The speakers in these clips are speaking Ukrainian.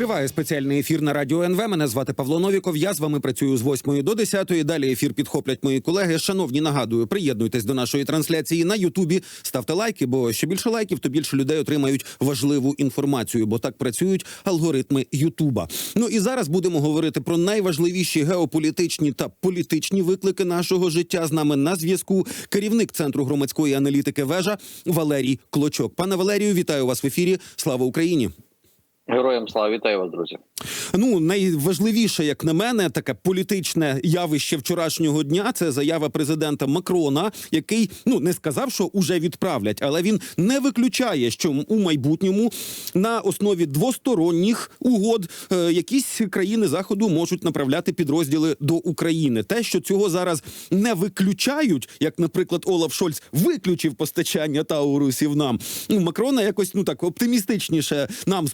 Триває спеціальний ефір на радіо НВ. Мене звати Павло Новіков. Я з вами працюю з 8 до 10. Далі ефір підхоплять мої колеги. Шановні, нагадую, приєднуйтесь до нашої трансляції на Ютубі. Ставте лайки, бо що більше лайків, то більше людей отримають важливу інформацію, бо так працюють алгоритми Ютуба. Ну і зараз будемо говорити про найважливіші геополітичні та політичні виклики нашого життя. З нами на зв'язку керівник центру громадської аналітики вежа Валерій Клочок. Пане Валерію, вітаю вас в ефірі. Слава Україні! Героям слава вітаю вас, друзі. Ну найважливіше, як на мене, таке політичне явище вчорашнього дня. Це заява президента Макрона, який ну не сказав, що уже відправлять, але він не виключає, що у майбутньому на основі двосторонніх угод е, якісь країни заходу можуть направляти підрозділи до України. Те, що цього зараз не виключають, як, наприклад, Олаф Шольц виключив постачання Таурусів нам. Ну, Макрона якось ну так оптимістичніше нам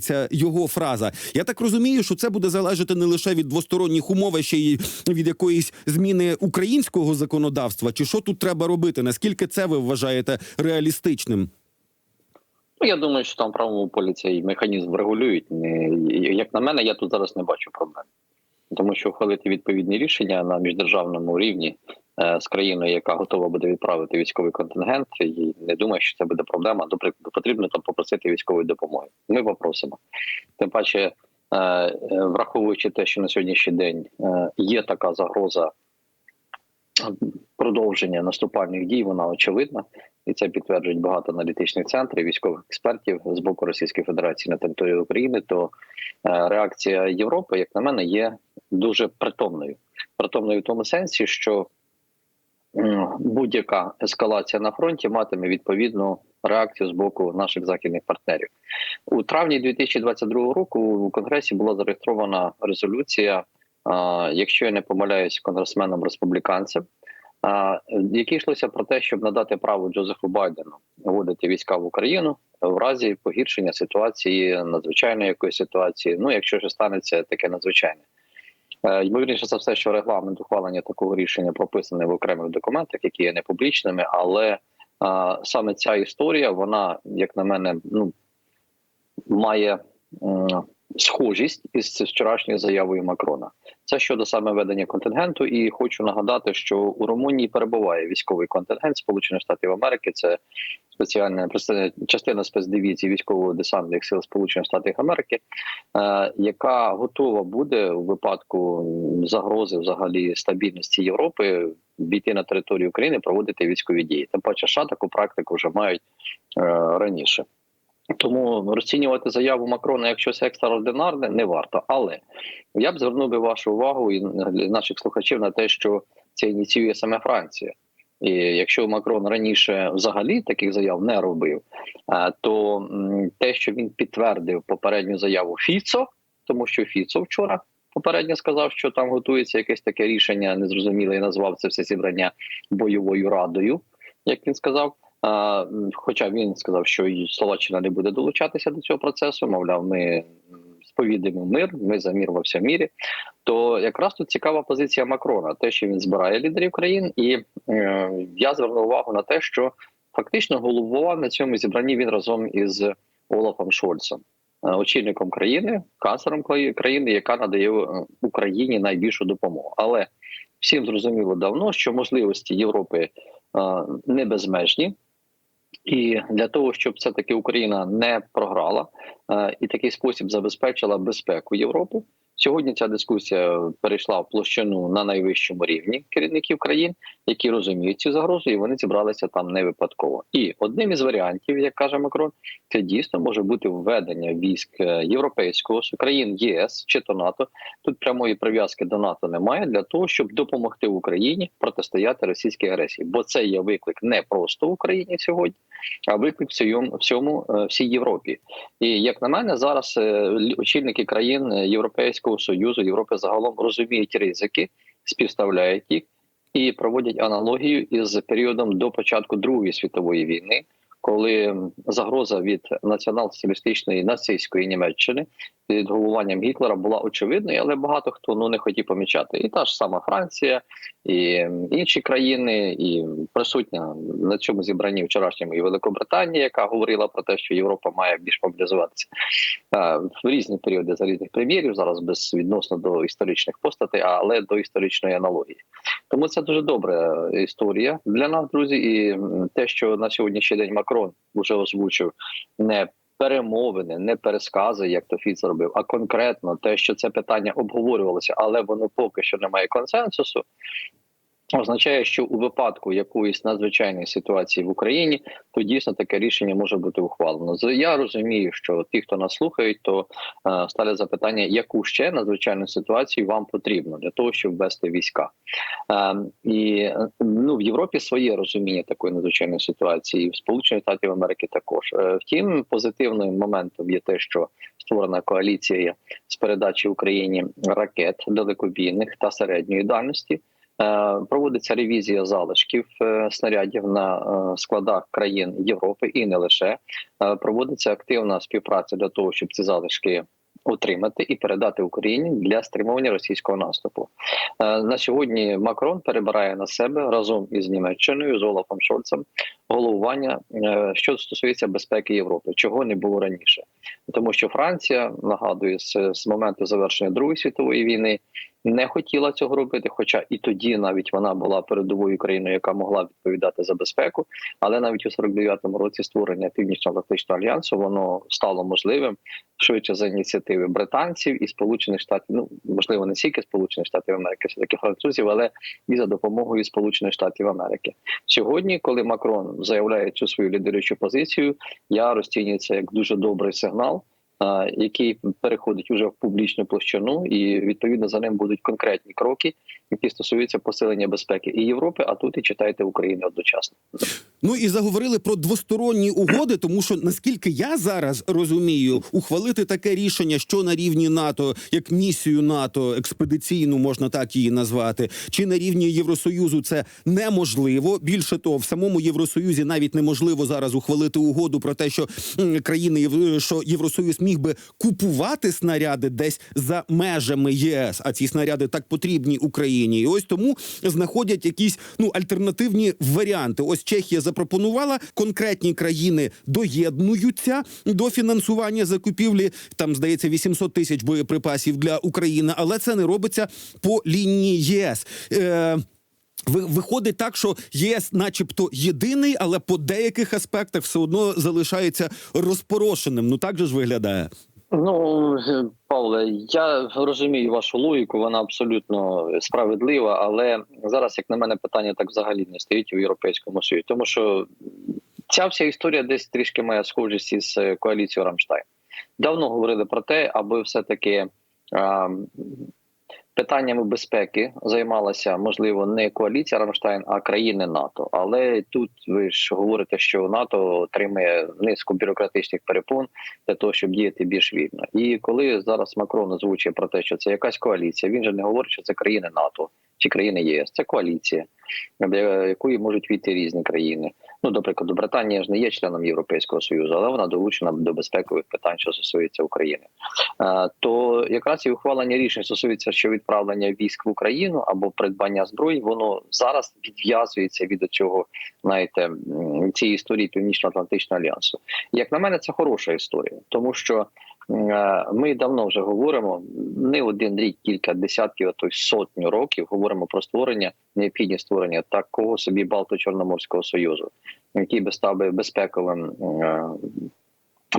сприймається його фраза. Я так розумію, що це буде залежати не лише від двосторонніх умов, а ще й від якоїсь зміни українського законодавства. Чи що тут треба робити? Наскільки це ви вважаєте реалістичним? Ну я думаю, що там правому полі цей механізм регулюють. Як на мене, я тут зараз не бачу проблем, тому що ухвалити відповідні рішення на міждержавному рівні з країною, яка готова буде відправити військовий контингент, і не думаю, що це буде проблема. До прикладу, потрібно там попросити військової допомоги. Ми попросимо. Тим паче, е, е, враховуючи те, що на сьогоднішній день е, є така загроза продовження наступальних дій, вона очевидна, і це підтверджують багато аналітичних центрів, військових експертів з боку Російської Федерації на території України. То е, реакція Європи, як на мене, є дуже притомною. Притомною в тому сенсі, що будь-яка ескалація на фронті матиме відповідну реакцію з боку наших західних партнерів у травні 2022 року. У конгресі була зареєстрована резолюція. Якщо я не помиляюсь, конгресменом республіканцем, які йшлося про те, щоб надати право Джозефу Байдену вводити війська в Україну в разі погіршення ситуації, надзвичайної якоїсь ситуації. Ну, якщо ж станеться таке надзвичайне. Е, Ймовірніше за все, що регламент ухвалення такого рішення прописаний в окремих документах, які є непублічними, але а, саме ця історія, вона, як на мене, ну має схожість із вчорашньою заявою Макрона. Це щодо саме ведення контингенту, і хочу нагадати, що у Румунії перебуває військовий контингент Сполучених Штатів Америки. Це спеціальна частина спецдивізії військово-десантних сил Сполучених Штатів Америки, е, яка готова буде у випадку загрози взагалі стабільності Європи війти на територію України, проводити військові дії. Тим паче, США таку практику вже мають е, раніше. Тому розцінювати заяву Макрона як щось екстраординарне не варто. Але я б звернув би вашу увагу і наших слухачів на те, що це ініціює саме Франція. І якщо Макрон раніше взагалі таких заяв не робив, то те, що він підтвердив попередню заяву Фіцо, тому що Фіцо вчора попередньо сказав, що там готується якесь таке рішення, незрозуміле і назвав це все зібрання бойовою радою, як він сказав. Хоча він сказав, що і Словаччина не буде долучатися до цього процесу, мовляв, ми м, сповідуємо мир, ми за мир во всьому мірі. То якраз тут цікава позиція Макрона, те, що він збирає лідерів країн, і е, я звернув увагу на те, що фактично головував на цьому зібранні він разом із Олафом Шольцем, е, очільником країни, канцлером краї- країни, яка надає е, Україні найбільшу допомогу. Але всім зрозуміло давно, що можливості Європи е, не безмежні. І для того, щоб все таки Україна не програла е, і такий спосіб забезпечила безпеку Європи. Сьогодні ця дискусія перейшла в площину на найвищому рівні керівників країн, які розуміють цю загрозу, і вони зібралися там не випадково. І одним із варіантів, як каже Макрон, це дійсно може бути введення військ е, європейського країн ЄС чи то НАТО. Тут прямої прив'язки до НАТО немає для того, щоб допомогти Україні протистояти російській агресії, бо це є виклик не просто в Україні сьогодні, а виклик всьому всьому е, всій Європі. І як на мене, зараз е, очільники країн е, Європейського союзу, Європи загалом розуміють ризики, співставляють їх і проводять аналогію із періодом до початку Другої світової війни, коли загроза від націонал-соціалістичної нацистської Німеччини під головуванням Гітлера була очевидною, але багато хто ну не хотів помічати. І та ж сама Франція, і інші країни, і присутня на цьому зібранні вчорашньому і Великобританія, яка говорила про те, що Європа має більш мобілізуватися в різні періоди за різних прем'єрів, зараз без відносно до історичних постатей, але до історичної аналогії. Тому це дуже добра історія для нас, друзі. І те, що на сьогоднішній день Макрон вже озвучив, не перемовини, не перескази, як то Фіц робив, а конкретно те, що це питання обговорювалося, але воно поки що не має консенсусу. Означає, що у випадку якоїсь надзвичайної ситуації в Україні, то дійсно таке рішення може бути ухвалено. Я розумію, що ті, хто нас слухають, то е, запитання, яку ще надзвичайну ситуацію вам потрібно для того, щоб ввести війська. Е, і е, ну в Європі своє розуміння такої надзвичайної ситуації, в Сполучених Штатів Америки також. Е, втім, позитивним моментом є те, що створена коаліція з передачі Україні ракет далекобійних та середньої дальності. Е, Проводиться ревізія залишків е, снарядів на е, складах країн Європи і не лише проводиться активна співпраця для того, щоб ці залишки отримати і передати Україні для стримування російського наступу. На сьогодні Макрон перебирає на себе разом із Німеччиною з Олафом Шольцем головування, що стосується безпеки Європи, чого не було раніше, тому що Франція нагадую з моменту завершення Другої світової війни не хотіла цього робити. Хоча і тоді навіть вона була передовою країною, яка могла відповідати за безпеку. Але навіть у 49-му році створення Північно-Атлантичного альянсу воно стало можливим швидше за ініціативи британців і Сполучених Штатів. Ну можливо, не тільки Сполучених Штатів Америки, все таки французів, але і за допомогою Сполучених Штатів Америки. Сьогодні, коли Макрон заявляє цю свою лідерючу позицію, я розцінюю це як дуже добрий сигнал. Який переходить уже в публічну площину, і відповідно за ним будуть конкретні кроки, які стосуються посилення безпеки і Європи, а тут і читайте України одночасно. Ну і заговорили про двосторонні угоди, тому що наскільки я зараз розумію, ухвалити таке рішення, що на рівні НАТО, як місію НАТО, експедиційну можна так її назвати, чи на рівні Євросоюзу, це неможливо. Більше того, в самому Євросоюзі навіть неможливо зараз ухвалити угоду про те, що країни що Євросоюз міг би купувати снаряди десь за межами єС, а ці снаряди так потрібні Україні. І ось тому знаходять якісь ну альтернативні варіанти. Ось Чехія запропонувала конкретні країни доєднуються до фінансування закупівлі. Там здається 800 тисяч боєприпасів для України, але це не робиться по лінії ЄС. Е, Виходить так, що ЄС, начебто, єдиний, але по деяких аспектах все одно залишається розпорошеним. Ну так же ж виглядає. Ну Павле, я розумію вашу логіку, вона абсолютно справедлива, але зараз, як на мене, питання так взагалі не стоїть у європейському союзі, тому що ця вся історія десь трішки має схожість із е, коаліцією Рамштайн. Давно говорили про те, аби все таки. Питаннями безпеки займалася можливо не коаліція Рамштайн, а країни НАТО. Але тут ви ж говорите, що НАТО отримує низку бюрократичних перепон для того, щоб діяти більш вільно. І коли зараз Макрон озвучує про те, що це якась коаліція, він же не говорить, що це країни НАТО чи країни ЄС. Це коаліція, до якої можуть війти різні країни. Ну, до прикладу, Британія ж не є членом Європейського союзу, але вона долучена до безпекових питань, що стосується України. Е, То якраз і ухвалення рішень стосується, що відправлення військ в Україну або придбання зброї, воно зараз відв'язується від цього, знаєте, цієї історії Північно-Атлантичного альянсу. Як на мене, це хороша історія, тому що ми давно вже говоримо не один рік, кілька десятків, а то й сотню років говоримо про створення необхідність створення такого собі Балто-Чорноморського союзу, який би став би безпековим е,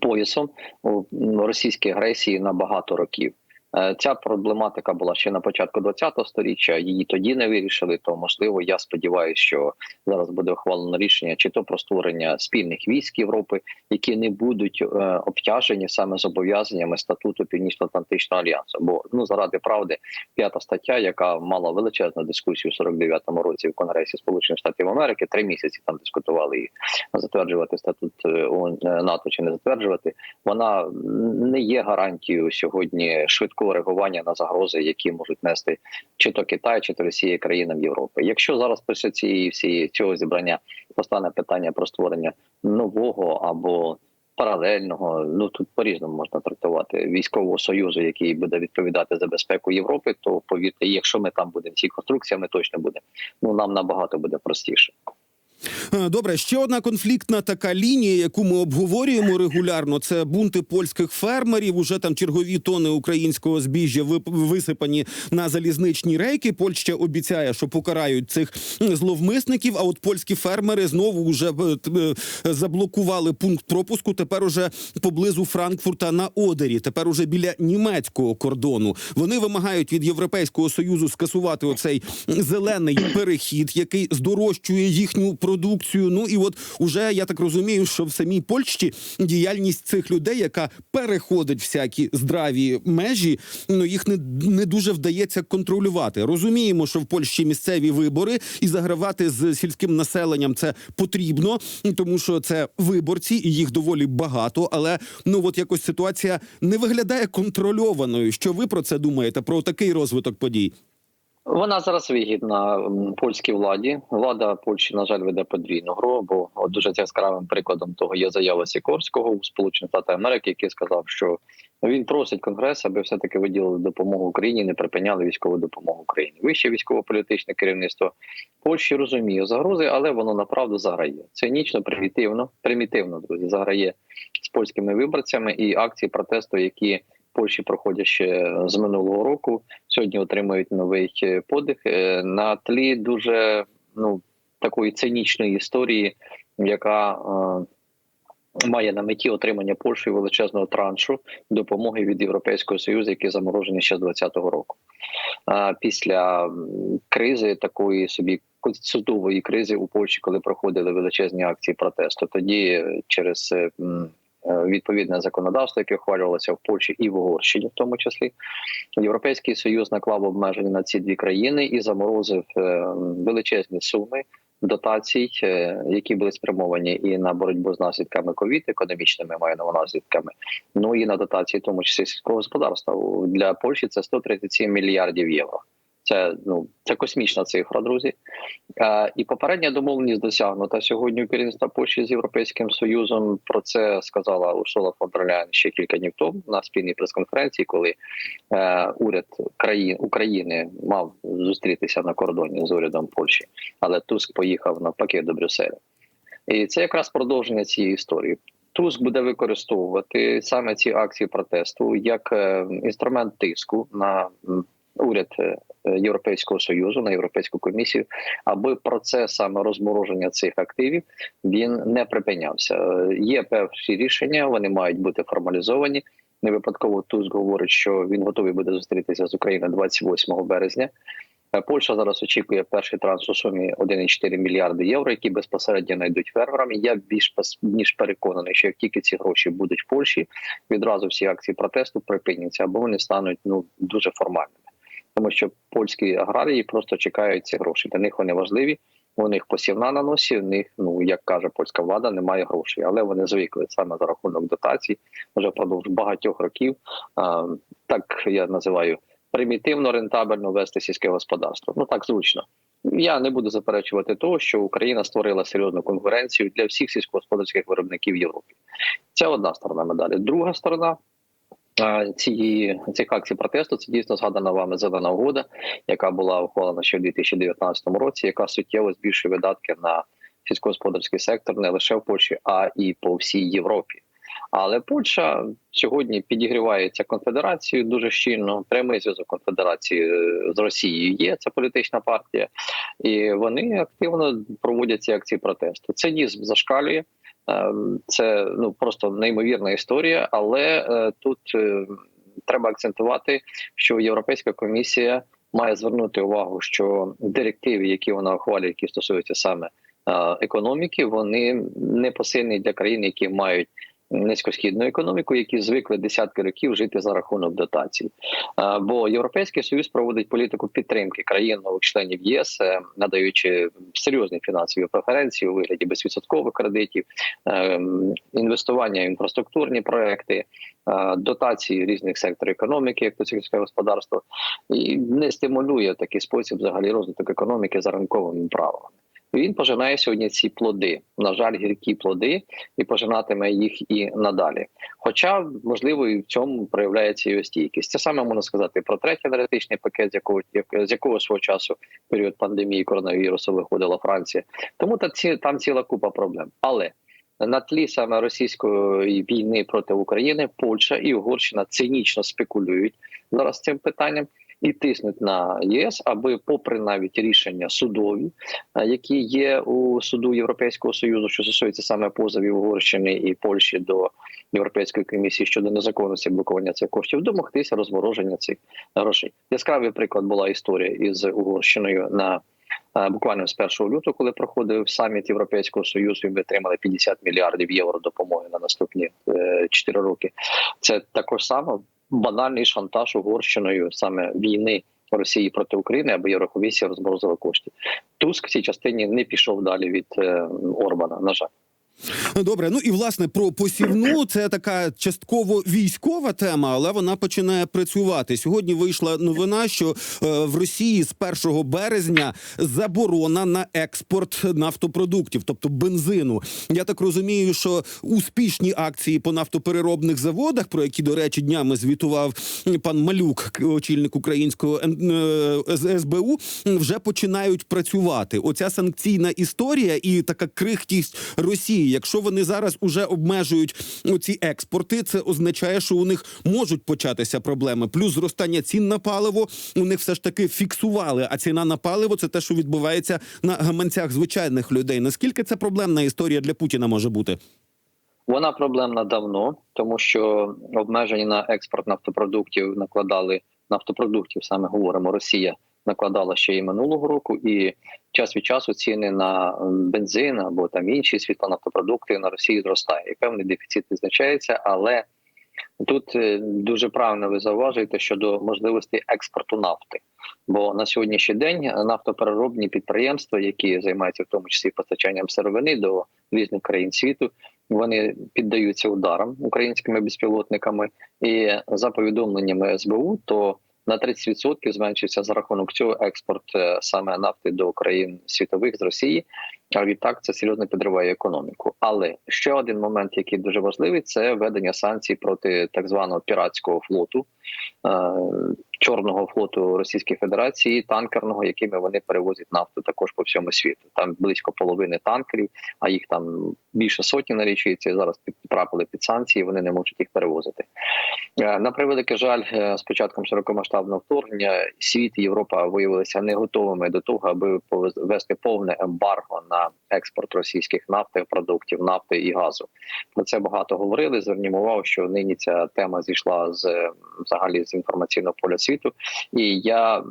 поясом у російській агресії на багато років. Е, Ця проблематика була ще на початку ХХ століття. Її тоді не вирішили. То можливо, я сподіваюся, що зараз буде ухвалено рішення чи то про створення спільних військ Європи, які не будуть е, обтяжені саме зобов'язаннями статуту Північно-Атлантичного альянсу. Бо ну заради правди, п'ята стаття, яка мала величезну дискусію в 49-му році в Конгресі Сполучених Штатів Америки, три місяці там дискутували її затверджувати статут е, НАТО чи не затверджувати. Вона не є гарантією сьогодні швидкого можливо реагування на загрози, які можуть нести чи то Китай, чи то Росія країнам Європи. Якщо зараз після цієї всієї цього зібрання постане питання про створення нового або паралельного, ну тут по різному можна трактувати військового союзу, який буде відповідати за безпеку Європи, то повірте, якщо ми там будемо всі конструкції, ми точно будемо. Ну нам набагато буде простіше. Е, Добре, ще одна конфліктна така лінія, яку ми обговорюємо регулярно. Це бунти польських фермерів. Уже там чергові тони українського збіжжя висипані на залізничні рейки. Польща обіцяє, що покарають цих зловмисників. А от польські фермери знову вже е, е, заблокували пункт пропуску. Тепер уже поблизу Франкфурта на Одері. Тепер уже біля німецького кордону. Вони вимагають від Європейського союзу скасувати оцей зелений перехід, який здорожчує їхню продукцію. Ну і от уже я так розумію, що в самій Польщі діяльність цих людей, яка переходить всякі здраві межі, ну їх не, не дуже вдається контролювати. Розуміємо, що в Польщі місцеві вибори і загравати з сільським населенням це потрібно, тому що це виборці, і їх доволі багато. Але ну от якось ситуація не виглядає контрольованою. Що ви про це думаєте? Про такий розвиток подій? Вона зараз вигідна польській владі. Влада Польщі, на жаль, веде подвійну гру. Бо дуже яскравим прикладом того є заява Сікорського у Сполучених Штатах Америки, який сказав, що він просить Конгрес, аби все таки виділили допомогу Україні, не припиняли військову допомогу Україні. Вище військово-політичне керівництво Польщі розуміє загрози, але воно направду заграє цинічно, примітивно, примітивно друзі, заграє з польськими виборцями і акції протесту, які Польщі проходять ще з минулого року сьогодні отримують новий е, подих е, на тлі дуже ну такої цинічної історії, яка е, має на меті отримання Польщею величезного траншу допомоги від Європейського союзу, який заморожений ще з 2020 року. Після кризи такої собі судової кризи у Польщі, коли проходили величезні акції протесту, тоді через відповідне законодавство, яке ухвалювалося в Польщі і в Угорщині, в тому числі. Європейський союз наклав обмеження на ці дві країни і заморозив е, величезні суми дотацій, е, які були спрямовані і на боротьбу з наслідками ковід, економічними маю на наслідками. Ну і на дотації, в тому числі сільського господарства для Польщі це 137 мільярдів євро. Це ну це космічна цифра, друзі. Е, і попередня домовленість досягнута сьогодні керівництва Польщі з європейським союзом. Про це сказала Урсула Ляєн ще кілька днів тому на спільній прес-конференції, коли е, уряд країн України мав зустрітися на кордоні з урядом Польщі, але Туск поїхав навпаки до Брюсселя. І це якраз продовження цієї історії. Туск буде використовувати саме ці акції протесту як е, інструмент тиску на уряд е, Європейського союзу на європейську комісію, аби процес саме розмороження цих активів він не припинявся. Е, Є певні рішення, вони мають бути формалізовані. Не випадково Туск говорить, що він готовий буде зустрітися з Україною 28 березня. Е, Польща зараз очікує перший транш у сумі 1,4 мільярди євро, які безпосередньо знайдуть фермерам. Я більш ніж переконаний, що як тільки ці гроші будуть в Польщі, відразу всі акції протесту припиняться або вони стануть ну дуже формальними, тому що польські аграрії просто чекають ці гроші. Для них вони важливі. У них посівна на носі. В них, ну як каже польська влада, немає грошей, але вони звикли саме за рахунок дотацій вже впродовж багатьох років. А, так я називаю примітивно рентабельно вести сільське господарство. Ну так зручно. Я не буду заперечувати того, що Україна створила серйозну конкуренцію для всіх сільськогосподарських виробників Європи. Це одна сторона медалі. Друга сторона цієї цих акцій протесту це дійсно згадана вами зелена угода, яка була ухвалена ще в 2019 році, яка суттєво збільшує видатки на сільськогосподарський сектор не лише в Польщі, а і по всій Європі. Але Польща сьогодні підігрівається конфедерацією дуже щільно. Прямий зв'язок конфедерації е, з Росією є. Це політична партія, і вони активно проводять ці акції протесту. Це Цинізм зашкалює. Е, Це ну просто неймовірна історія, але е, тут е, треба акцентувати, що Європейська комісія має звернути увагу, що директиви, які вона ухвалює, які стосуються саме е, економіки, вони не посильні для країн, які мають низькосхідну економіку, які звикли десятки років жити за рахунок дотацій. Бо Європейський Союз проводить політику підтримки країн нових членів ЄС, е, надаючи серйозні фінансові преференції у вигляді безвідсоткових кредитів, е, інвестування в інфраструктурні проекти, е, дотації різних секторів економіки, як то сільське господарство, і не стимулює такий спосіб взагалі розвиток економіки за ринковими правилами. Він пожинає сьогодні ці плоди, на жаль, гіркі плоди, і пожинатиме їх і надалі. Хоча, можливо, і в цьому проявляється його стійкість. Це саме можна сказати про третій енергетичний пакет, з якого з якого свого часу період пандемії коронавірусу виходила Франція. Тому та ці там ціла купа проблем. Але на тлі саме російської війни проти України Польща і Угорщина цинічно спекулюють зараз цим питанням і тиснуть на ЄС, аби, попри навіть рішення судові, е, які є у суду Європейського союзу, що стосується саме позовів Угорщини і Польщі до Європейської комісії щодо незаконності блокування цих коштів, домогтися розмороження цих грошей. Яскравий приклад була історія із Угорщиною на е, буквально з 1 лютого, коли проходив саміт Європейського союзу, і ми отримали 50 мільярдів євро допомоги на наступні 4 роки. Це також само банальний шантаж Угорщиною саме війни Росії проти України, аби Єврокомісія розморозила кошти. Туск в цій частині не пішов далі від е, Орбана. На жаль. Ну, Добре, ну і власне про посівну це така частково військова тема, але вона починає працювати. Сьогодні вийшла новина, що е, в Росії з 1 березня заборона на експорт нафтопродуктів, тобто бензину. Я так розумію, що успішні акції по нафтопереробних заводах, про які до речі днями звітував пан Малюк, очільник українського е, СБУ, вже починають працювати. Оця санкційна історія і така крихкість Росії. Якщо вони зараз уже обмежують ці експорти, це означає, що у них можуть початися проблеми. Плюс зростання цін на паливо у них все ж таки фіксували. А ціна на паливо це те, що відбувається на гаманцях звичайних людей. Наскільки це проблемна історія для Путіна може бути? Вона проблемна давно, тому що обмеження на експорт нафтопродуктів накладали нафтопродуктів, саме говоримо, Росія накладала ще і минулого року, і час від часу ціни на бензин або там інші світлонафтопродукти на Росії зростає. І певний дефіцит визначається, але тут е, дуже правильно ви зауважуєте щодо можливості експорту нафти. Бо на сьогоднішній день нафтопереробні підприємства, які займаються в тому числі постачанням сировини до різних країн світу, вони піддаються ударам українськими безпілотниками. І за повідомленнями СБУ, то на 30% зменшився за рахунок цього експорт е, саме нафти до країн світових з Росії. А відтак це серйозно підриває економіку. Але ще один момент, який дуже важливий, це введення санкцій проти так званого піратського флоту, е, чорного флоту Російської Федерації, танкерного, якими вони перевозять нафту також по всьому світу. Там близько половини танкерів, а їх там більше сотні налічується. Зараз потрапили під санкції. Вони не можуть їх перевозити. Е, На превеликий жаль, е, з початком широкомасштабного вторгнення світ і Європа виявилися не готовими до того, аби ввести повне ембарго на експорт російських нафтопродуктів, нафти і газу. Про це багато говорили. Звернімо увагу, що нині ця тема зійшла з взагалі з інформаційного поля світу. І я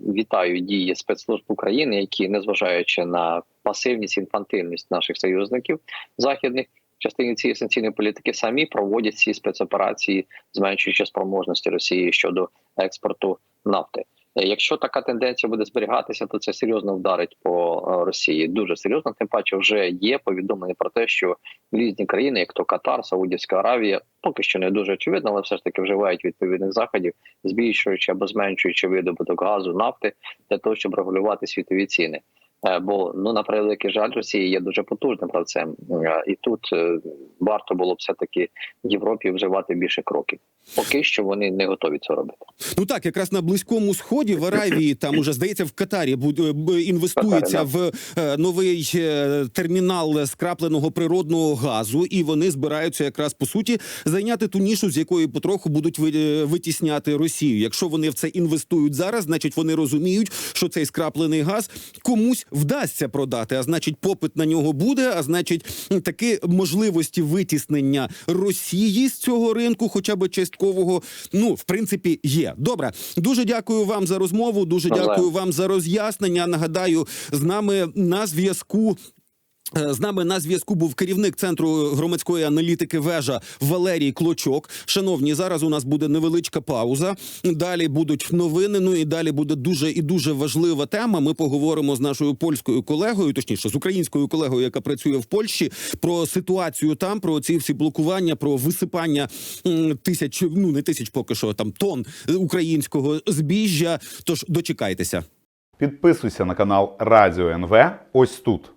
вітаю дії спецслужб України, які, незважаючи на пасивність інфантильність наших союзників західних. Частині цієї санкційної політики самі проводять ці спецоперації, зменшуючи спроможності Росії щодо експорту нафти. Якщо така тенденція буде зберігатися, то це серйозно вдарить по е, Росії. Дуже серйозно. Тим паче вже є повідомлення про те, що різні країни, як то Катар, Саудівська Аравія, поки що не дуже очевидно, але все ж таки вживають відповідних заходів, збільшуючи або зменшуючи видобуток газу, нафти для того, щоб регулювати світові ціни. Е, Бо ну на превеликий жаль, Росія є дуже потужним гравцем, Е, і тут е, варто було б все таки Європі вживати більше кроків. Поки що вони не готові це робити. Ну так, якраз на близькому сході в Аравії, там уже здається, в Катарі інвестується в новий термінал скрапленого природного газу, і вони збираються якраз по суті зайняти ту нішу, з якої потроху будуть ви- витісняти Росію. Якщо вони в це інвестують зараз, значить вони розуміють, що цей скраплений газ комусь вдасться продати. А значить, попит на нього буде. А значить, таки можливості витіснення Росії з цього ринку, хоча б часткового, ну в принципі, є. Добре, дуже дякую вам за розмову. Дуже дякую вам за роз'яснення. Нагадаю, з нами на зв'язку. Е, З нами на зв'язку був керівник центру громадської аналітики вежа Валерій Клочок. Шановні, зараз у нас буде невеличка пауза. Далі будуть новини. Ну і далі буде дуже і дуже важлива тема. Ми поговоримо з нашою польською колегою, точніше з українською колегою, яка працює в Польщі, про ситуацію там, про ці всі блокування, про висипання тисяч, ну не тисяч, поки що там тонн українського збіжжя. Тож дочекайтеся. Підписуйся на канал Радіо НВ ось тут.